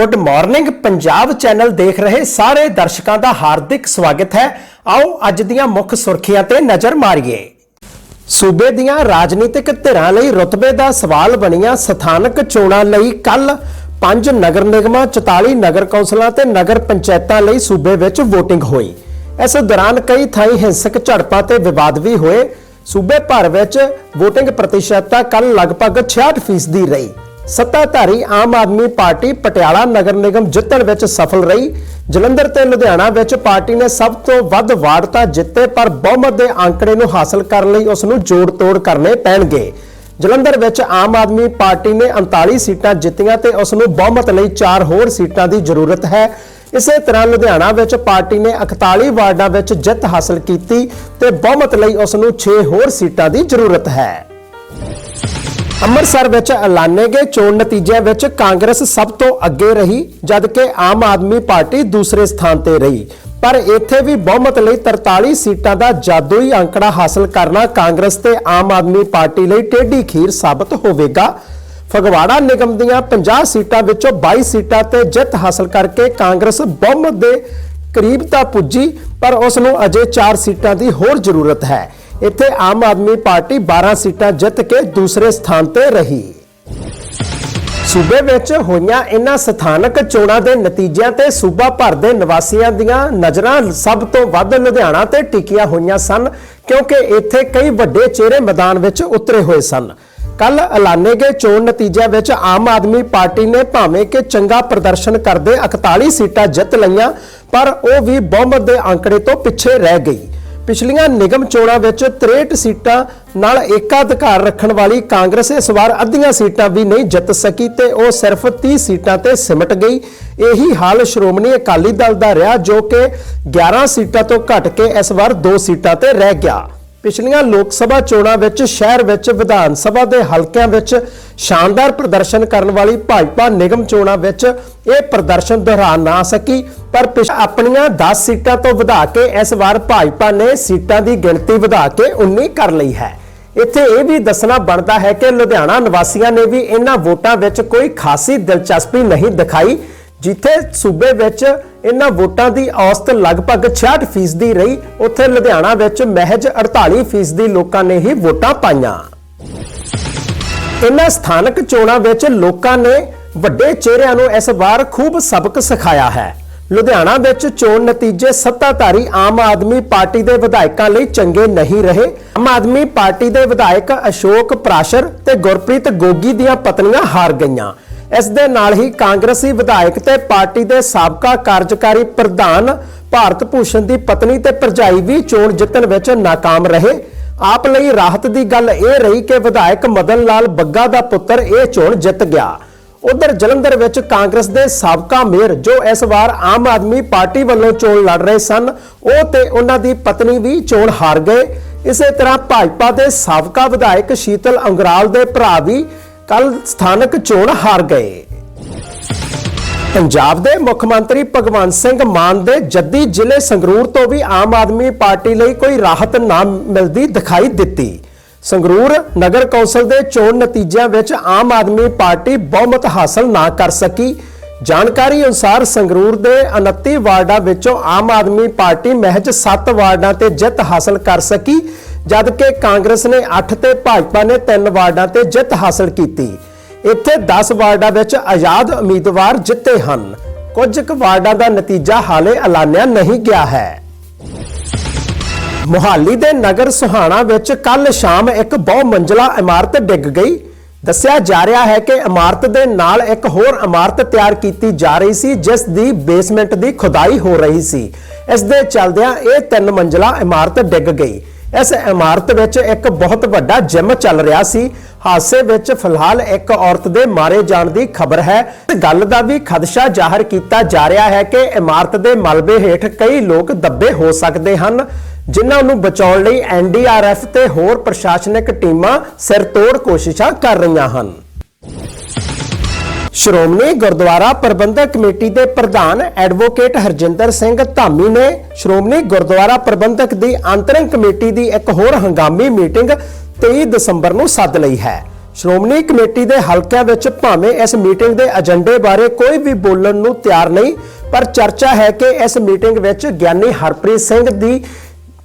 Good morning Punjab channel ਦੇਖ ਰਹੇ ਸਾਰੇ ਦਰਸ਼ਕਾਂ ਦਾ ਹਾਰਦਿਕ ਸਵਾਗਤ ਹੈ। ਆਓ ਅੱਜ ਦੀਆਂ ਮੁੱਖ ਸੁਰਖੀਆਂ ਤੇ ਨਜ਼ਰ ਮਾਰੀਏ। ਸੂਬੇ ਦੀਆਂ ਰਾਜਨੀਤਿਕ ਧਿਰਾਂ ਲਈ ਰੁਤਬੇ ਦਾ ਸਵਾਲ ਬਣੀਆਂ ਸਥਾਨਕ ਚੋਣਾਂ ਲਈ ਕੱਲ ਪੰਜ ਨਗਰ ਨਿਗਮਾਂ 44 ਨਗਰ ਕੌਂਸਲਾਂ ਤੇ ਨਗਰ ਪੰਚਾਇਤਾਂ ਲਈ ਸੂਬੇ ਵਿੱਚ VOTING ਹੋਈ। ਇਸ ਦੌਰਾਨ ਕਈ ਥਾਈਂ ਹਿੰਸਕ ਝੜਪਾਂ ਤੇ ਵਿਵਾਦ ਵੀ ਹੋਏ। ਸੂਬੇ ਭਰ ਵਿੱਚ VOTING ਪ੍ਰਤੀਸ਼ਤਤਾ ਕੱਲ ਲਗਭਗ 66% ਦੀ ਰਹੀ। ਸੱਤਾਧਾਰੀ ਆਮ ਆਦਮੀ ਪਾਰਟੀ ਪਟਿਆਲਾ ਨਗਰ ਨਿਗਮ ਜਿੱਤਣ ਵਿੱਚ ਸਫਲ ਰਹੀ। ਜਲੰਧਰ ਤੇ ਲੁਧਿਆਣਾ ਵਿੱਚ ਪਾਰਟੀ ਨੇ ਸਭ ਤੋਂ ਵੱਧ ਵਾਰਡ ਤਾਂ ਜਿੱਤੇ, ਪਰ ਬਹੁਮਤ ਦੇ ਅੰਕੜੇ ਨੂੰ ਹਾਸਲ ਕਰਨ ਲਈ ਉਸ ਨੂੰ ਜੋੜ-ਤੋੜ ਕਰਨੇ ਪੈਣਗੇ। ਜਲੰਧਰ ਵਿੱਚ ਆਮ ਆਦਮੀ ਪਾਰਟੀ ਨੇ 39 ਸੀਟਾਂ ਜਿੱਤੀਆਂ ਤੇ ਉਸ ਨੂੰ ਬਹੁਮਤ ਲਈ 4 ਹੋਰ ਸੀਟਾਂ ਦੀ ਜ਼ਰੂਰਤ ਹੈ। ਇਸੇ ਤਰ੍ਹਾਂ ਲੁਧਿਆਣਾ ਵਿੱਚ ਪਾਰਟੀ ਨੇ 41 ਵਾਰਡਾਂ ਵਿੱਚ ਜਿੱਤ ਹਾਸਲ ਕੀਤੀ ਤੇ ਬਹੁਮਤ ਲਈ ਉਸ ਨੂੰ 6 ਹੋਰ ਸੀਟਾਂ ਦੀ ਜ਼ਰੂਰਤ ਹੈ। ਅੰਮ੍ਰਿਤਸਰ ਵਿੱਚ ਐਲਾਨੇ ਗਏ ਚੋਣ ਨਤੀਜਿਆਂ ਵਿੱਚ ਕਾਂਗਰਸ ਸਭ ਤੋਂ ਅੱਗੇ ਰਹੀ, ਜਦਕਿ ਆਮ ਆਦਮੀ ਪਾਰਟੀ ਦੂਸਰੇ ਸਥਾਨ ਤੇ ਰਹੀ। ਪਰ ਇੱਥੇ ਵੀ ਬਹੁਮਤ ਲਈ 43 ਸੀਟਾਂ ਦਾ ਜਾਦੂਈ ਅੰਕੜਾ ਹਾਸਲ ਕਰਨਾ ਕਾਂਗਰਸ ਤੇ ਆਮ ਆਦਮੀ ਪਾਰਟੀ ਲਈ ਟੇਢੀ ਖੀਰ ਸਾਬਤ ਹੋਵੇਗਾ। ਫਗਵਾੜਾ ਨਿਗਮ ਦੀਆਂ 50 ਸੀਟਾਂ ਵਿੱਚੋਂ 22 ਸੀਟਾਂ ਤੇ ਜਿੱਤ ਹਾਸਲ ਕਰਕੇ ਕਾਂਗਰਸ ਬਹੁਮਤ ਦੇ ਕਰੀਬ ਤਾਂ ਪੁੱਜੀ, ਪਰ ਉਸ ਨੂੰ ਅਜੇ 4 ਸੀਟਾਂ ਦੀ ਹੋਰ ਜ਼ਰੂਰਤ ਹੈ। ਇੱਥੇ ਆਮ ਆਦਮੀ ਪਾਰਟੀ 12 ਸੀਟਾਂ ਜਿੱਤ ਕੇ ਦੂਸਰੇ ਸਥਾਨ ਤੇ ਰਹੀ। ਸੂਬੇ ਵਿੱਚ ਹੋਈਆਂ ਇਹਨਾਂ ਸਥਾਨਕ ਚੋਣਾਂ ਦੇ ਨਤੀਜਿਆਂ ਤੇ ਸੂਬਾ ਭਰ ਦੇ ਨਿਵਾਸੀਆਂ ਦੀਆਂ ਨਜ਼ਰਾਂ ਸਭ ਤੋਂ ਵੱਧ ਲੁਧਿਆਣਾ ਤੇ ਟਿਕੀਆਂ ਹੋਈਆਂ ਸਨ, ਕਿਉਂਕਿ ਇੱਥੇ ਕਈ ਵੱਡੇ ਚਿਹਰੇ ਮੈਦਾਨ ਵਿੱਚ ਉਤਰੇ ਹੋਏ ਸਨ। ਕੱਲ ਐਲਾਨੇ ਗਏ ਚੋਣ ਨਤੀਜਿਆਂ ਵਿੱਚ ਆਮ ਆਦਮੀ ਪਾਰਟੀ ਨੇ ਭਾਵੇਂ ਕਿ ਚੰਗਾ ਪ੍ਰਦਰਸ਼ਨ ਕਰਦੇ 41 ਸੀਟਾਂ ਜਿੱਤ ਲਈਆਂ, ਪਰ ਉਹ ਵੀ ਬਹੁਮਤ ਦੇ ਅੰਕੜੇ ਤੋਂ ਪਿੱਛੇ ਰਹਿ ਗਈ। ਪਿਛਲੀਆਂ ਨਿਗਮ ਚੋਣਾਂ ਵਿੱਚ 63 ਸੀਟਾਂ ਨਾਲ ਏਕਾਧਿਕਾਰ ਰੱਖਣ ਵਾਲੀ ਕਾਂਗਰਸ ਇਸ ਵਾਰ ਅੱਧੀਆਂ ਸੀਟਾਂ ਵੀ ਨਹੀਂ ਜਿੱਤ ਸਕੀ ਤੇ ਉਹ ਸਿਰਫ 30 ਸੀਟਾਂ ਤੇ ਸਿਮਟ ਗਈ। ਇਹੀ ਹਾਲ ਸ਼੍ਰੋਮਣੀ ਅਕਾਲੀ ਦਲ ਦਾ ਰਿਹਾ ਜੋ ਕਿ 11 ਸੀਟਾਂ ਤੋਂ ਘਟ ਕੇ ਇਸ ਵਾਰ 2 ਸੀਟਾਂ ਤੇ ਰਹਿ ਗਿਆ। ਪਿਛਲੀਆਂ ਲੋਕ ਸਭਾ ਚੋਣਾਂ ਵਿੱਚ ਸ਼ਹਿਰ ਵਿੱਚ ਵਿਧਾਨ ਸਭਾ ਦੇ ਹਲਕਿਆਂ ਵਿੱਚ ਸ਼ਾਨਦਾਰ ਪ੍ਰਦਰਸ਼ਨ ਕਰਨ ਵਾਲੀ ਭਾਜਪਾ ਨਿਗਮ ਚੋਣਾਂ ਵਿੱਚ ਇਹ ਪ੍ਰਦਰਸ਼ਨ ਦੁਹਰਾ ਨਾ ਸਕੀ, ਪਰ ਪਿਛ- ਆਪਣੀਆਂ 10 ਸੀਟਾਂ ਤੋਂ ਵਧਾ ਕੇ ਇਸ ਵਾਰ ਭਾਜਪਾ ਨੇ ਸੀਟਾਂ ਦੀ ਗਿਣਤੀ ਵਧਾ ਕੇ 19 ਕਰ ਲਈ ਹੈ। ਇੱਥੇ ਇਹ ਵੀ ਦੱਸਣਾ ਬਣਦਾ ਹੈ ਕਿ ਲੁਧਿਆਣਾ ਨਿਵਾਸੀਆਂ ਨੇ ਵੀ ਇਹਨਾਂ ਵੋਟਾਂ ਵਿੱਚ ਕੋਈ ਖਾਸੀ ਦਿਲਚਸਪੀ ਨਹੀਂ ਦਿਖਾਈ। ਜਿੱਥੇ ਸੂਬੇ ਵਿੱਚ ਇਹਨਾਂ ਵੋਟਾਂ ਦੀ ਔਸਤ ਲਗਭਗ 66% ਦੀ ਰਹੀ, ਉੱਥੇ ਲੁਧਿਆਣਾ ਵਿੱਚ ਮਹਿਜ 48% ਦੀ ਲੋਕਾਂ ਨੇ ਹੀ ਵੋਟਾਂ ਪਾਈਆਂ। ਇਹਨਾਂ ਸਥਾਨਕ ਚੋਣਾਂ ਵਿੱਚ ਲੋਕਾਂ ਨੇ ਵੱਡੇ ਚਿਹਰਿਆਂ ਨੂੰ ਇਸ ਵਾਰ ਖੂਬ ਸਬਕ ਸਿਖਾਇਆ ਹੈ। ਲੁਧਿਆਣਾ ਵਿੱਚ ਚੋਣ ਨਤੀਜੇ ਸੱਤਾਧਾਰੀ ਆਮ ਆਦਮੀ ਪਾਰਟੀ ਦੇ ਵਿਧਾਇਕਾਂ ਲਈ ਚੰਗੇ ਨਹੀਂ ਰਹੇ। ਆਮ ਆਦਮੀ ਪਾਰਟੀ ਦੇ ਵਿਧਾਇਕ ਅਸ਼ੋਕ ਪ੍ਰਾਸ਼ਰ ਤੇ ਗੁਰਪ੍ਰੀਤ ਗੋਗੀ ਦੀਆਂ ਪਤਨੀਆਂ ਹਾਰ ਗਈਆਂ। ਇਸ ਦੇ ਨਾਲ ਹੀ ਕਾਂਗਰਸੀ ਵਿਧਾਇਕ ਤੇ ਪਾਰਟੀ ਦੇ ਸਾਬਕਾ ਕਾਰਜਕਾਰੀ ਪ੍ਰਧਾਨ ਭਾਰਤ ਭੂਸ਼ਣ ਦੀ ਪਤਨੀ ਤੇ ਭਰਜਾਈ ਵੀ ਚੋਣ ਜਿੱਤਣ ਵਿੱਚ ناکਾਮ ਰਹੇ। ਆਪ ਲਈ ਰਾਹਤ ਦੀ ਗੱਲ ਇਹ ਰਹੀ ਕਿ ਵਿਧਾਇਕ ਮਦਨ ਲਾਲ ਬੱਗਾ ਦਾ ਪੁੱਤਰ ਇਹ ਚੋਣ ਜਿੱਤ ਗਿਆ। ਉਧਰ ਜਲੰਧਰ ਵਿੱਚ ਕਾਂਗਰਸ ਦੇ ਸਾਬਕਾ ਮੇਅਰ ਜੋ ਇਸ ਵਾਰ ਆਮ ਆਦਮੀ ਪਾਰਟੀ ਵੱਲੋਂ ਚੋਣ ਲੜ ਰਹੇ ਸਨ, ਉਹ ਤੇ ਉਹਨਾਂ ਦੀ ਪਤਨੀ ਵੀ ਚੋਣ ਹਾਰ ਗਏ। ਇਸੇ ਤਰ੍ਹਾਂ ਭਾਜਪਾ ਦੇ ਸਾਬਕਾ ਵਿਧਾਇਕ ਸ਼ੀਤਲ ਅੰਗਰਾਲ ਦੇ ਭਰਾ ਵੀ ਕੱਲ ਸਥਾਨਕ ਚੋਣ ਹਾਰ ਗਏ। ਪੰਜਾਬ ਦੇ ਮੁੱਖ ਮੰਤਰੀ ਭਗਵੰਤ ਸਿੰਘ ਮਾਨ ਦੇ ਜੱਦੀ ਜ਼ਿਲ੍ਹੇ ਸੰਗਰੂਰ ਤੋਂ ਵੀ ਆਮ ਆਦਮੀ ਪਾਰਟੀ ਲਈ ਕੋਈ ਰਾਹਤ ਨਾ ਮਿਲਦੀ ਦਿਖਾਈ ਦਿੱਤੀ। ਸੰਗਰੂਰ ਨਗਰ ਕੌਂਸਲ ਦੇ ਚੋਣ ਨਤੀਜਿਆਂ ਵਿੱਚ ਆਮ ਆਦਮੀ ਪਾਰਟੀ ਬਹੁਮਤ ਹਾਸਲ ਨਾ ਕਰ ਸਕੀ। ਜਾਣਕਾਰੀ ਅਨੁਸਾਰ ਸੰਗਰੂਰ ਦੇ 29 ਵਾਰਡਾਂ ਵਿੱਚੋਂ ਆਮ ਆਦਮੀ ਪਾਰਟੀ ਮਹਿਜ 7 ਵਾਰਡਾਂ ਤੇ ਜਿੱਤ ਹਾਸਲ ਕਰ ਸਕੀ। ਜਦਕਿ ਕਾਂਗਰਸ ਨੇ 8 ਤੇ ਭਾਜਪਾ ਨੇ 3 ਵਾਰਡਾਂ ਤੇ ਜਿੱਤ ਹਾਸਲ ਕੀਤੀ। ਇੱਥੇ 10 ਵਾਰਡਾਂ ਵਿੱਚ ਆਜ਼ਾਦ ਉਮੀਦਵਾਰ ਜਿੱਤੇ ਹਨ। ਕੁਝ ਕੁ ਵਾਰਡਾਂ ਦਾ ਨਤੀਜਾ ਹਾਲੇ ਐਲਾਨਿਆ ਨਹੀਂ ਗਿਆ ਹੈ। ਮੁਹਾਲੀ ਦੇ ਨਗਰ ਸੁਹਾਣਾ ਵਿੱਚ ਕੱਲ ਸ਼ਾਮ ਇੱਕ ਬਹੁ ਮੰਜ਼ਲਾ ਇਮਾਰਤ ਡਿੱਗ ਗਈ। ਦੱਸਿਆ ਜਾ ਰਿਹਾ ਹੈ ਕਿ ਇਮਾਰਤ ਦੇ ਨਾਲ ਇੱਕ ਹੋਰ ਇਮਾਰਤ ਤਿਆਰ ਕੀਤੀ ਜਾ ਰਹੀ ਸੀ, ਜਿਸ ਦੀ ਬੇਸਮੈਂਟ ਦੀ ਖੁਦਾਈ ਹੋ ਰਹੀ ਸੀ। ਇਸ ਦੇ ਚਲਦਿਆਂ ਇਹ ਤਿੰਨ ਮੰਜ਼ਲਾ ਇਮਾਰਤ ਡਿੱਗ ਗਈ। ਇਸ ਇਮਾਰਤ ਵਿੱਚ ਇੱਕ ਬਹੁਤ ਵੱਡਾ ਜਿਮ ਚੱਲ ਰਿਹਾ ਸੀ। ਹਾਦਸੇ ਵਿੱਚ ਫਿਲਹਾਲ ਇੱਕ ਔਰਤ ਦੇ ਮਾਰੇ ਜਾਣ ਦੀ ਖਬਰ ਹੈ। ਇਸ ਗੱਲ ਦਾ ਵੀ ਖਦਸ਼ਾ ਜ਼ਾਹਰ ਕੀਤਾ ਜਾ ਰਿਹਾ ਹੈ ਕਿ ਇਮਾਰਤ ਦੇ ਮਲਬੇ ਹੇਠ ਕਈ ਲੋਕ ਦੱਬੇ ਹੋ ਸਕਦੇ ਹਨ, ਜਿਨ੍ਹਾਂ ਨੂੰ ਬਚਾਉਣ ਲਈ ਐਨਡੀਆਰਐਫ ਤੇ ਹੋਰ ਪ੍ਰਸ਼ਾਸਨਿਕ ਟੀਮਾਂ ਸਿਰਤੋੜ ਕੋਸ਼ਿਸ਼ਾਂ ਕਰ ਰਹੀਆਂ ਹਨ। ਸ਼੍ਰੋਮਣੀ ਗੁਰਦੁਆਰਾ ਪ੍ਰਬੰਧਕ ਕਮੇਟੀ ਦੇ ਪ੍ਰਧਾਨ ਐਡਵੋਕੇਟ ਹਰਜਿੰਦਰ ਸਿੰਘ ਧਾਮੀ ਨੇ ਸ਼੍ਰੋਮਣੀ ਗੁਰਦੁਆਰਾ ਪ੍ਰਬੰਧਕ ਦੀ ਅੰਤਰੰਗ ਕਮੇਟੀ ਦੀ ਇੱਕ ਹੋਰ ਹੰਗਾਮੀ ਮੀਟਿੰਗ 23 ਦਸੰਬਰ ਨੂੰ ਸੱਦ ਲਈ ਹੈ। ਸ਼੍ਰੋਮਣੀ ਕਮੇਟੀ ਦੇ ਹਲਕਿਆਂ ਵਿੱਚ ਭਾਵੇਂ ਇਸ ਮੀਟਿੰਗ ਦੇ ਏਜੰਡੇ ਬਾਰੇ ਕੋਈ ਵੀ ਬੋਲਣ ਨੂੰ ਤਿਆਰ ਨਹੀਂ, ਪਰ ਚਰਚਾ ਹੈ ਕਿ ਇਸ ਮੀਟਿੰਗ ਵਿੱਚ ਗਿਆਨੀ ਹਰਪ੍ਰੀਤ ਸਿੰਘ ਦੀ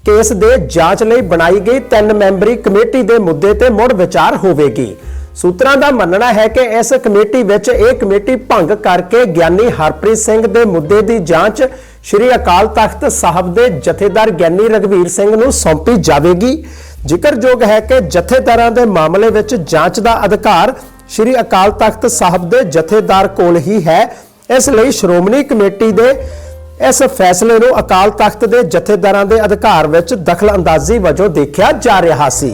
ਕੇਸ ਦੇ ਜਾਂਚ ਲਈ ਬਣਾਈ ਗਈ ਤਿੰਨ ਮੈਂਬਰੀ ਕਮੇਟੀ ਦੇ ਮੁੱਦੇ ਤੇ ਮੁੜ ਵਿਚਾਰ ਹੋਵੇਗੀ। ਸੂਤਰਾਂ ਦਾ ਮੰਨਣਾ ਹੈ ਕਿ ਇਸ ਕਮੇਟੀ ਵਿੱਚ ਇਹ ਕਮੇਟੀ ਭੰਗ ਕਰਕੇ ਗਿਆਨੀ ਹਰਪ੍ਰੀਤ ਸਿੰਘ ਦੇ ਮੁੱਦੇ ਦੀ ਜਾਂਚ ਸ੍ਰੀ ਅਕਾਲ ਤਖਤ ਸਾਹਿਬ ਦੇ ਜਥੇਦਾਰ ਗਿਆਨੀ ਰਗਵੀਰ ਸਿੰਘ ਨੂੰ ਸੌਂਪੀ ਜਾਵੇਗੀ। ਜ਼ਿਕਰਯੋਗ ਹੈ ਕਿ ਜਥੇਦਾਰਾਂ ਦੇ ਮਾਮਲੇ ਵਿੱਚ ਜਾਂਚ ਦਾ ਅਧਿਕਾਰ ਸ੍ਰੀ ਅਕਾਲ ਤਖਤ ਸਾਹਿਬ ਦੇ ਜਥੇਦਾਰ ਕੋਲ ਹੀ ਹੈ। ਇਸ ਲਈ ਸ਼੍ਰੋਮਣੀ ਕਮੇਟੀ ਦੇ ਇਸ ਫੈਸਲੇ ਨੂੰ ਅਕਾਲ ਤਖਤ ਦੇ ਜਥੇਦਾਰਾਂ ਦੇ ਅਧਿਕਾਰ ਵਿੱਚ ਦਖਲ ਅੰਦਾਜ਼ੀ ਵਜੋਂ ਦੇਖਿਆ ਜਾ ਰਿਹਾ ਸੀ।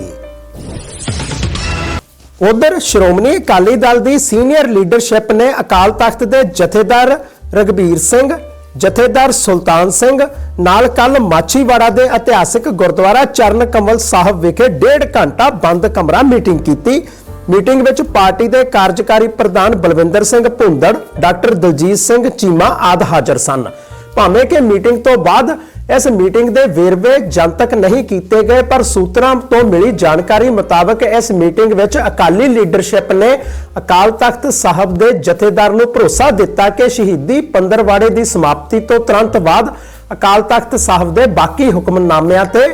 ਉਧਰ ਸ਼੍ਰੋਮਣੀ ਅਕਾਲੀ ਦਲ ਦੀ ਸੀਨੀਅਰ ਲੀਡਰਸ਼ਿਪ ਨੇ ਅਕਾਲ ਤਖਤ ਦੇ ਜਥੇਦਾਰ ਰਗਬੀਰ ਸਿੰਘ, ਜਥੇਦਾਰ ਸੁਲਤਾਨ ਸਿੰਘ, ਨਾਲ ਕੱਲ ਮਾਛੀਵਾੜਾ ਦੇ ਇਤਿਹਾਸਿਕ ਗੁਰਦੁਆਰਾ ਚਰਨ ਕਮਲ ਸਾਹਿਬ ਵਿਖੇ ਡੇਢ ਘੰਟਾ ਬੰਦ ਕਮਰਾ ਮੀਟਿੰਗ ਕੀਤੀ। ਮੀਟਿੰਗ ਵਿੱਚ ਪਾਰਟੀ ਦੇ ਕਾਰਜਕਾਰੀ ਪ੍ਰਧਾਨ ਬਲਵਿੰਦਰ ਸਿੰਘ ਭੁੰਦੜ, ਡਾਕਟਰ ਦਲਜੀਤ ਸਿੰਘ ਚੀਮਾ ਆਦ ਹਾਜ਼ਰ ਸਨ। ਭਾਵੇਂ ਕਿ ਮੀਟਿੰਗ ਤੋਂ ਬਾਅਦ ਇਸ ਮੀਟਿੰਗ ਦੇ ਵੇਰਵੇ ਜਨਤਕ ਨਹੀਂ ਕੀਤੇ ਗਏ, ਪਰ ਸੂਤਰਾਂ ਤੋਂ ਮਿਲੀ ਜਾਣਕਾਰੀ ਮੁਤਾਬਕ ਇਸ ਮੀਟਿੰਗ ਵਿੱਚ ਅਕਾਲੀ ਲੀਡਰਸ਼ਿਪ ਨੇ ਅਕਾਲ ਤਖਤ ਸਾਹਿਬ ਦੇ ਜਥੇਦਾਰ ਨੂੰ ਭਰੋਸਾ ਦਿੱਤਾ ਕਿ ਸ਼ਹੀਦੀ ਪੰਦਰਵਾੜੇ ਦੀ ਸਮਾਪਤੀ ਤੋਂ ਤੁਰੰਤ ਬਾਅਦ ਅਕਾਲ ਤਖਤ ਸਾਹਿਬ ਦੇ ਬਾਕੀ ਹੁਕਮਨਾਮਿਆਂ ਤੇ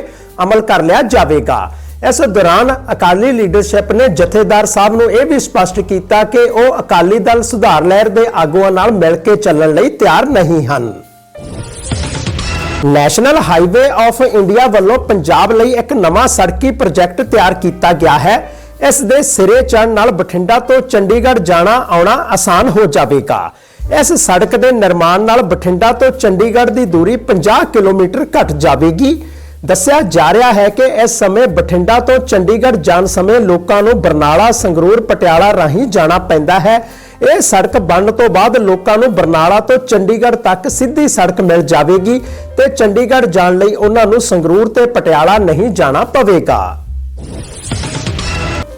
ਅਮਲ ਕਰ ਲਿਆ ਜਾਵੇਗਾ। ਇਸ ਦੌਰਾਨ ਅਕਾਲੀ ਲੀਡਰਸ਼ਿਪ ਨੇ ਜਥੇਦਾਰ ਸਾਹਿਬ ਨੂੰ ਇਹ ਵੀ ਸਪਸ਼ਟ ਕੀਤਾ ਕਿ ਉਹ ਅਕਾਲੀ ਦਲ ਸੁਧਾਰ ਲਹਿਰ ਦੇ ਆਗੂਆਂ ਨਾਲ ਮਿਲ ਕੇ ਚੱਲਣ ਲਈ ਤਿਆਰ ਨਹੀਂ ਹਨ। ਨੈਸ਼ਨਲ ਹਾਈਵੇ ਆਫ ਇੰਡੀਆ ਵੱਲੋਂ ਪੰਜਾਬ ਲਈ ਇੱਕ ਨਵਾਂ ਸੜਕੀ ਪ੍ਰੋਜੈਕਟ ਤਿਆਰ ਕੀਤਾ ਗਿਆ ਹੈ। ਇਸ ਦੇ ਸਿਰੇ ਚੜ੍ਹਨ ਨਾਲ ਬਠਿੰਡਾ ਤੋਂ ਚੰਡੀਗੜ੍ਹ ਜਾਣਾ ਆਉਣਾ ਆਸਾਨ ਹੋ ਜਾਵੇਗਾ। ਇਸ ਸੜਕ ਦੇ ਨਿਰਮਾਣ ਨਾਲ ਬਠਿੰਡਾ ਤੋਂ ਚੰਡੀਗੜ੍ਹ ਦੀ ਦੂਰੀ 50 ਕਿਲੋਮੀਟਰ ਘਟ ਜਾਵੇਗੀ। ਦੱਸਿਆ ਜਾ ਰਿਹਾ ਹੈ ਕਿ ਇਸ ਸਮੇਂ ਬਠਿੰਡਾ ਤੋਂ ਚੰਡੀਗੜ੍ਹ ਜਾਣ ਸਮੇਂ ਲੋਕਾਂ ਨੂੰ ਬਰਨਾਲਾ, ਸੰਗਰੂਰ, ਪਟਿਆਲਾ ਰਾਹੀਂ ਜਾਣਾ ਪੈਂਦਾ ਹੈ। ਇਹ ਸੜਕ ਬਣਨ ਤੋਂ ਬਾਅਦ ਲੋਕਾਂ ਨੂੰ ਬਰਨਾਲਾ ਤੋਂ ਚੰਡੀਗੜ੍ਹ ਤੱਕ ਸਿੱਧੀ ਸੜਕ ਮਿਲ ਜਾਵੇਗੀ ਤੇ ਚੰਡੀਗੜ੍ਹ ਜਾਣ ਲਈ ਉਹਨਾਂ ਨੂੰ ਸੰਗਰੂਰ ਤੇ ਪਟਿਆਲਾ ਨਹੀਂ ਜਾਣਾ ਪਵੇਗਾ।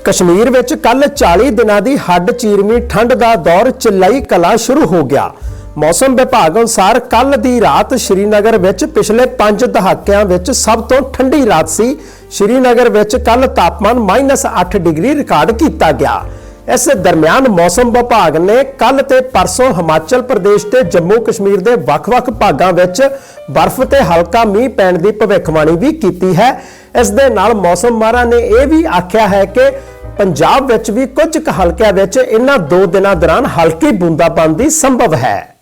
ਕਸ਼ਮੀਰ ਵਿੱਚ ਕੱਲ 40 ਦਿਨਾਂ ਦੀ ਹੱਡ ਚੀਰਵੀਂ ਠੰਡ ਦਾ ਦੌਰ ਚਿੱਲਾਈ ਕਲਾ ਸ਼ੁਰੂ ਹੋ ਗਿਆ। ਮੌਸਮ ਵਿਭਾਗ ਅਨੁਸਾਰ ਕੱਲ ਦੀ ਰਾਤ ਸ਼੍ਰੀਨਗਰ ਵਿੱਚ ਪਿਛਲੇ 5 ਦਹਾਕਿਆਂ ਵਿੱਚ ਸਭ ਤੋਂ ਠੰਡੀ ਰਾਤ ਸੀ। ਸ਼੍ਰੀਨਗਰ ਵਿੱਚ ਕੱਲ ਤਾਪਮਾਨ -8 ਡਿਗਰੀ ਰਿਕਾਰਡ ਕੀਤਾ ਗਿਆ। ਇਸ ਦਰਮਿਆਨ ਮੌਸਮ ਵਿਭਾਗ ਨੇ ਕੱਲ ਤੇ ਪਰਸੋਂ ਹਿਮਾਚਲ ਪ੍ਰਦੇਸ਼ ਤੇ ਜੰਮੂ ਕਸ਼ਮੀਰ ਦੇ ਵੱਖ-ਵੱਖ ਭਾਗਾਂ ਵਿੱਚ ਬਰਫ਼ ਤੇ ਹਲਕਾ ਮੀਂਹ ਪੈਣ ਦੀ ਭਵਿੱਖਬਾਣੀ ਵੀ ਕੀਤੀ ਹੈ। ਇਸ ਦੇ ਨਾਲ ਮੌਸਮ ਮਾਹਰਾਂ ਨੇ ਇਹ ਵੀ ਆਖਿਆ ਹੈ ਕਿ ਪੰਜਾਬ ਵਿੱਚ ਵੀ ਕੁਝ ਕੁ ਹਲਕਿਆਂ ਵਿੱਚ ਇਹਨਾਂ ਦੋ ਦਿਨਾਂ ਦੌਰਾਨ ਹਲਕੀ ਬੂੰਦਾਬਾਂਦੀ ਸੰਭਵ ਹੈ।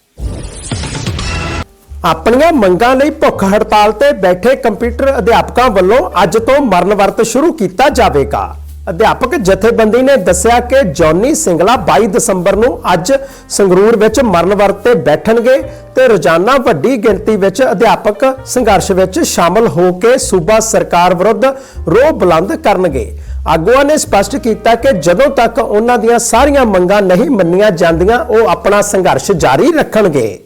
ਆਪਣੀਆਂ ਮੰਗਾਂ ਲਈ ਭੁੱਖ ਹੜਤਾਲ ਤੇ ਬੈਠੇ ਕੰਪਿਊਟਰ ਅਧਿਆਪਕਾਂ ਵੱਲੋਂ ਅੱਜ ਤੋਂ ਮਰਨ ਵਰਤ ਸ਼ੁਰੂ ਕੀਤਾ ਜਾਵੇਗਾ। ਅਧਿਆਪਕ ਜਥੇਬੰਦੀ ਨੇ ਦੱਸਿਆ ਕਿ ਜੌਨੀ ਸਿੰਗਲਾ 22 ਦਸੰਬਰ ਨੂੰ ਅੱਜ ਸੰਗਰੂਰ ਵਿੱਚ ਮਰਨ ਵਰਤ ਬੈਠਣਗੇ ਤੇ ਰੋਜ਼ਾਨਾ ਵੱਡੀ ਗਿਣਤੀ ਵਿੱਚ ਅਧਿਆਪਕ ਸੰਘਰਸ਼ ਵਿੱਚ ਸ਼ਾਮਲ ਹੋ ਕੇ ਸੂਬਾ ਸਰਕਾਰ ਵਿਰੁੱਧ ਰੋਹ ਬੁਲੰਦ ਕਰਨਗੇ। ਆਗੂਆਂ ਨੇ ਸਪਸ਼ਟ ਕੀਤਾ ਕਿ ਜਦੋਂ ਤੱਕ ਉਹਨਾਂ ਦੀਆਂ ਸਾਰੀਆਂ ਮੰਗਾਂ ਨਹੀਂ ਮੰਨੀਆਂ ਜਾਂਦੀਆਂ, ਉਹ ਆਪਣਾ ਸੰਘਰਸ਼ ਜਾਰੀ ਰੱਖਣਗੇ।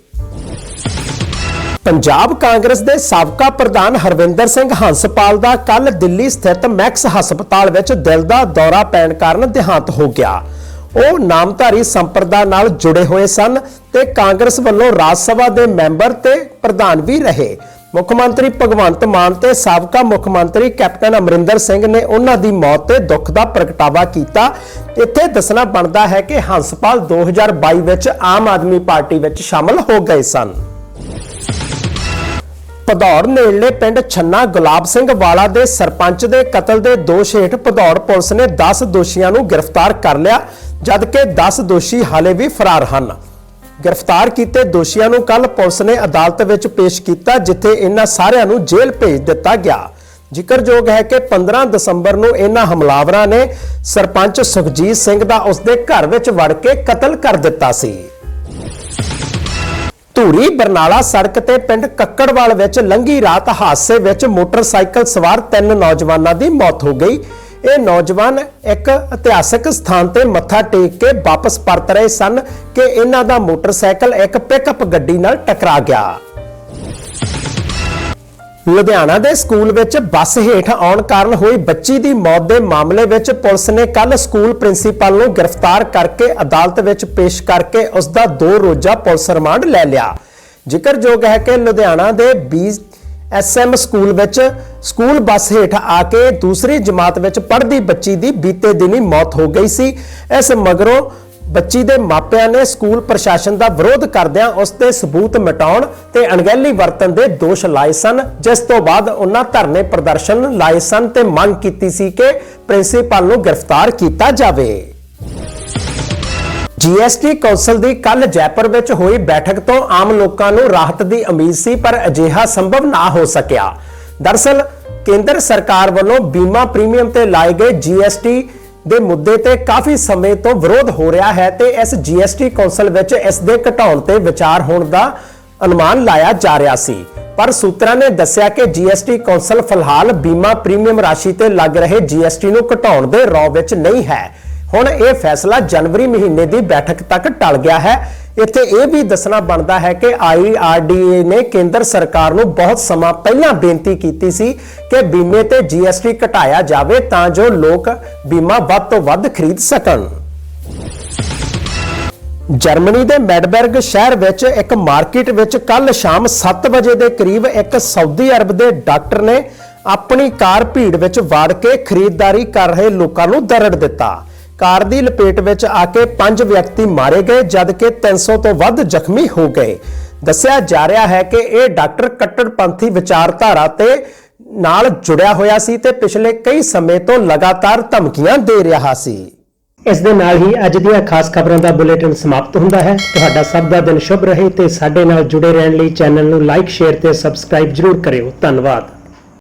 ਪੰਜਾਬ ਕਾਂਗਰਸ ਦੇ ਸਾਬਕਾ ਪ੍ਰਧਾਨ ਹਰਵਿੰਦਰ ਸਿੰਘ ਹੰਸਪਾਲ ਦਾ ਕੱਲ ਦਿੱਲੀ ਸਥਿਤ ਮੈਕਸ ਹਸਪਤਾਲ ਵਿੱਚ ਦਿਲ ਦਾ ਦੌਰਾ ਪੈਣ ਕਾਰਨ ਦੇਹਾਂਤ ਹੋ ਗਿਆ। ਉਹ ਨਾਮਧਾਰੀ ਸੰਪਰਦਾ ਨਾਲ ਜੁੜੇ ਹੋਏ ਸਨ ਤੇ ਕਾਂਗਰਸ ਵੱਲੋਂ ਰਾਜ ਸਭਾ ਦੇ ਮੈਂਬਰ ਤੇ ਪ੍ਰਧਾਨ ਵੀ ਰਹੇ। ਮੁੱਖ ਮੰਤਰੀ ਭਗਵੰਤ ਮਾਨ ਤੇ ਸਾਬਕਾ ਮੁੱਖ ਮੰਤਰੀ ਕੈਪਟਨ ਅਮਰਿੰਦਰ ਸਿੰਘ ਨੇ ਉਹਨਾਂ ਦੀ ਮੌਤ ਤੇ ਦੁੱਖ ਦਾ ਪ੍ਰਗਟਾਵਾ ਕੀਤਾ। ਇੱਥੇ ਦੱਸਣਾ ਬਣਦਾ ਹੈ ਕਿ ਹੰਸਪਾਲ 2022 ਵਿੱਚ ਆਮ ਆਦਮੀ ਪਾਰਟੀ ਵਿੱਚ ਸ਼ਾਮਲ ਹੋ ਗਏ ਸਨ। ਭਦੌੜ ਨੇੜਲੇ ਪਿੰਡ ਛੰਨਾ ਗੁਲਾਬ ਸਿੰਘ ਵਾਲਾ ਦੇ ਸਰਪੰਚ ਦੇ ਕਤਲ ਦੇ ਦੋਸ਼ ਹੇਠ ਭਦੌੜ ਪੁਲਿਸ ਨੇ 10 ਦੋਸ਼ੀਆਂ ਨੂੰ ਗ੍ਰਿਫਤਾਰ ਕਰ ਲਿਆ, ਜਦਕਿ 10 ਦੋਸ਼ੀ ਹਾਲੇ ਵੀ ਫਰਾਰ ਹਨ। ਗ੍ਰਿਫਤਾਰ ਕੀਤੇ ਦੋਸ਼ੀਆਂ ਨੂੰ ਕੱਲ ਪੁਲਿਸ ਨੇ ਅਦਾਲਤ ਵਿੱਚ ਪੇਸ਼ ਕੀਤਾ, ਜਿੱਥੇ ਇਹਨਾਂ ਸਾਰਿਆਂ ਨੂੰ ਜੇਲ੍ਹ ਭੇਜ ਦਿੱਤਾ ਗਿਆ। ਜ਼ਿਕਰਯੋਗ ਹੈ ਕਿ 15 ਦਸੰਬਰ ਨੂੰ ਇਹਨਾਂ ਹਮਲਾਵਰਾਂ ਨੇ ਸਰਪੰਚ ਸੁਖਜੀਤ ਸਿੰਘ ਦਾ ਉਸਦੇ ਘਰ ਵਿੱਚ ਵੜ ਕੇ ਕਤਲ ਕਰ ਦਿੱਤਾ ਸੀ। ਧੂਰੀ, ਬਰਨਾਲਾ ਸੜਕ ਤੇ ਪਿੰਡ ਕੱਕੜਵਾਲ ਵਿੱਚ ਲੰਗੀ ਰਾਤ ਹਾਦਸੇ ਵਿੱਚ ਮੋਟਰਸਾਈਕਲ ਸਵਾਰ ਤਿੰਨ ਨੌਜਵਾਨਾਂ ਦੀ ਮੌਤ ਹੋ ਗਈ। ਇਹ ਨੌਜਵਾਨ ਇੱਕ ਇਤਿਹਾਸਕ ਸਥਾਨ ਤੇ ਮੱਥਾ ਟੇਕ ਕੇ ਵਾਪਸ ਪਰਤ ਰਹੇ ਸਨ ਕਿ ਇਹਨਾਂ ਦਾ ਮੋਟਰਸਾਈਕਲ ਇੱਕ ਪਿਕਅਪ ਗੱਡੀ ਨਾਲ ਟਕਰਾ ਗਿਆ। ਲੁਧਿਆਣਾ ਦੇ ਸਕੂਲ ਵਿੱਚ ਬੱਸ ਹੇਠ ਆਉਣ ਕਾਰਨ ਹੋਈ ਬੱਚੀ ਦੀ ਮੌਤ ਦੇ ਮਾਮਲੇ ਵਿੱਚ ਪੁਲਿਸ ਨੇ ਕੱਲ ਸਕੂਲ ਪ੍ਰਿੰਸੀਪਲ ਨੂੰ ਗ੍ਰਿਫਤਾਰ ਕਰਕੇ ਅਦਾਲਤ ਵਿੱਚ ਪੇਸ਼ ਕਰਕੇ ਉਸ ਦਾ 2 ਰੋਜ਼ਾ ਪੁਲਿਸ ਰਿਮਾਂਡ ਲੈ ਲਿਆ। ਜ਼ਿਕਰਯੋਗ ਹੈ ਕਿ ਲੁਧਿਆਣਾ ਦੇ ਬੀ ਐਸਐਮ ਸਕੂਲ ਵਿੱਚ ਸਕੂਲ ਬੱਸ ਹੇਠ ਆ ਕੇ ਦੂਸਰੀ ਜਮਾਤ ਵਿੱਚ ਪੜ੍ਹਦੀ ਬੱਚੀ ਦੀ ਬੀਤੇ ਦਿਨੀ ਮੌਤ ਹੋ ਗਈ ਸੀ। ਇਸ ਮਗਰੋਂ ਬੱਚੀ ਦੇ ਮਾਪਿਆਂ ਨੇ ਸਕੂਲ ਪ੍ਰਸ਼ਾਸਨ ਦਾ ਵਿਰੋਧ ਕਰਦਿਆਂ ਉਸ ਤੇ ਸਬੂਤ ਮਿਟਾਉਣ ਤੇ ਅਣਗਹਿਲੀ ਵਰਤਣ ਦੇ ਦੋਸ਼ ਲਾਏ ਸਨ, ਜਿਸ ਤੋਂ ਬਾਅਦ ਉਹਨਾਂ ਧਰਨੇ ਪ੍ਰਦਰਸ਼ਨ ਲਾਏ ਸਨ ਤੇ ਮੰਗ ਕੀਤੀ ਸੀ ਕਿ ਪ੍ਰਿੰਸੀਪਲ ਨੂੰ ਗ੍ਰਿਫਤਾਰ ਕੀਤਾ ਜਾਵੇ। ਜੀਐਸਟੀ ਕੌਂਸਲ ਦੀ ਕੱਲ ਜੈਪੁਰ ਵਿੱਚ ਹੋਈ ਬੈਠਕ ਤੋਂ ਆਮ ਲੋਕਾਂ ਨੂੰ ਰਾਹਤ ਦੀ ਉਮੀਦ ਸੀ, ਪਰ ਅਜਿਹਾ ਸੰਭਵ ਨਾ ਹੋ ਸਕਿਆ। ਦਰਸਲ, ਕੇਂਦਰ ਸਰਕਾਰ ਵੱਲੋਂ ਬੀਮਾ ਪ੍ਰੀਮੀਅਮ ਤੇ ਲਾਏ ਗਏ ਜੀਐਸਟੀ ਦੇ ਮੁੱਦੇ ਤੇ ਕਾਫੀ ਸਮੇਂ ਤੋਂ ਵਿਰੋਧ ਹੋ ਰਿਹਾ ਹੈ ਤੇ ਇਸ ਜੀਐਸਟੀ ਕੌਂਸਲ ਵਿੱਚ ਇਸ ਦੇ ਘਟਾਉਣ ਤੇ ਵਿਚਾਰ ਹੋਣ ਦਾ ਅਨੁਮਾਨ ਲਾਇਆ ਜਾ ਰਿਹਾ ਸੀ। ਪਰ ਸੂਤਰਾਂ ਨੇ ਦੱਸਿਆ ਕਿ ਜੀਐਸਟੀ ਕੌਂਸਲ ਫਿਲਹਾਲ ਬੀਮਾ ਪ੍ਰੀਮੀਅਮ ਰਾਸ਼ੀ ਤੇ ਲੱਗ ਰਹੇ ਜੀਐਸਟੀ ਨੂੰ ਘਟਾਉਣ ਦੇ ਰੌ ਵਿੱਚ ਨਹੀਂ ਹੈ। ਹੁਣ ਇਹ ਫੈਸਲਾ ਜਨਵਰੀ ਮਹੀਨੇ ਦੀ ਬੈਠਕ ਤੱਕ ਟਲ ਗਿਆ ਹੈ। ਇੱਥੇ ਇਹ ਵੀ ਦੱਸਣਾ ਬਣਦਾ ਹੈ ਕਿ ਆਈਆਰਡੀਏ ਨੇ ਕੇਂਦਰ ਸਰਕਾਰ ਨੂੰ ਬਹੁਤ ਸਮਾਂ ਪਹਿਲਾਂ ਬੇਨਤੀ ਕੀਤੀ ਸੀ ਕਿ ਬੀਮੇ ਤੇ ਜੀਐਸਟੀ ਘਟਾਇਆ ਜਾਵੇ ਤਾਂ ਜੋ ਲੋਕ ਬੀਮਾ ਵੱਧ ਤੋਂ ਵੱਧ ਖਰੀਦ ਸਕਣ। ਜਰਮਨੀ ਦੇ ਮੈਡਬਰਗ ਸ਼ਹਿਰ ਵਿੱਚ ਇੱਕ ਮਾਰਕੀਟ ਵਿੱਚ ਕੱਲ ਸ਼ਾਮ 7 ਵਜੇ ਦੇ ਕਰੀਬ ਇੱਕ ਸਾਊਦੀ ਅਰਬ ਦੇ ਡਾਕਟਰ ਨੇ ਆਪਣੀ ਕਾਰ ਭੀੜ ਵਿੱਚ ਵਾੜ ਕੇ ਖਰੀਦਦਾਰੀ ਕਰ ਰਹੇ ਲੋਕਾਂ ਨੂੰ ਦਰੜ ਦਿੱਤਾ। ਕਾਰ ਦੀ ਲਪੇਟ ਵਿੱਚ ਆ ਕੇ ਪੰਜ ਵਿਅਕਤੀ ਮਾਰੇ ਗਏ, ਜਦਕਿ 300 ਤੋਂ ਵੱਧ ਜ਼ਖਮੀ ਹੋ ਗਏ। ਦੱਸਿਆ ਜਾ ਰਿਹਾ ਹੈ ਕਿ ਇਹ ਡਾਕਟਰ ਕੱਟੜਪੰਥੀ ਵਿਚਾਰਧਾਰਾ ਤੇ ਨਾਲ ਜੁੜਿਆ ਹੋਇਆ ਸੀ ਤੇ ਪਿਛਲੇ ਕਈ ਸਮੇਂ ਤੋਂ ਲਗਾਤਾਰ ਧਮਕੀਆਂ ਦੇ ਰਿਹਾ ਸੀ। ਇਸ ਦੇ ਨਾਲ ਹੀ ਅੱਜ ਦੀਆਂ ਖਾਸ ਖਬਰਾਂ ਦਾ ਬੁਲੇਟਿਨ ਸਮਾਪਤ ਹੁੰਦਾ ਹੈ। ਤੁਹਾਡਾ ਸਭ ਦਾ ਦਿਨ ਸ਼ੁਭ ਰਹੇ ਤੇ ਸਾਡੇ ਨਾਲ ਜੁੜੇ ਰਹਿਣ ਲਈ ਚੈਨਲ ਨੂੰ ਲਾਈਕ, ਸ਼ੇਅਰ ਤੇ ਸਬਸਕ੍ਰਾਈਬ ਜਰੂਰ ਕਰਿਓ। ਧੰਨਵਾਦ।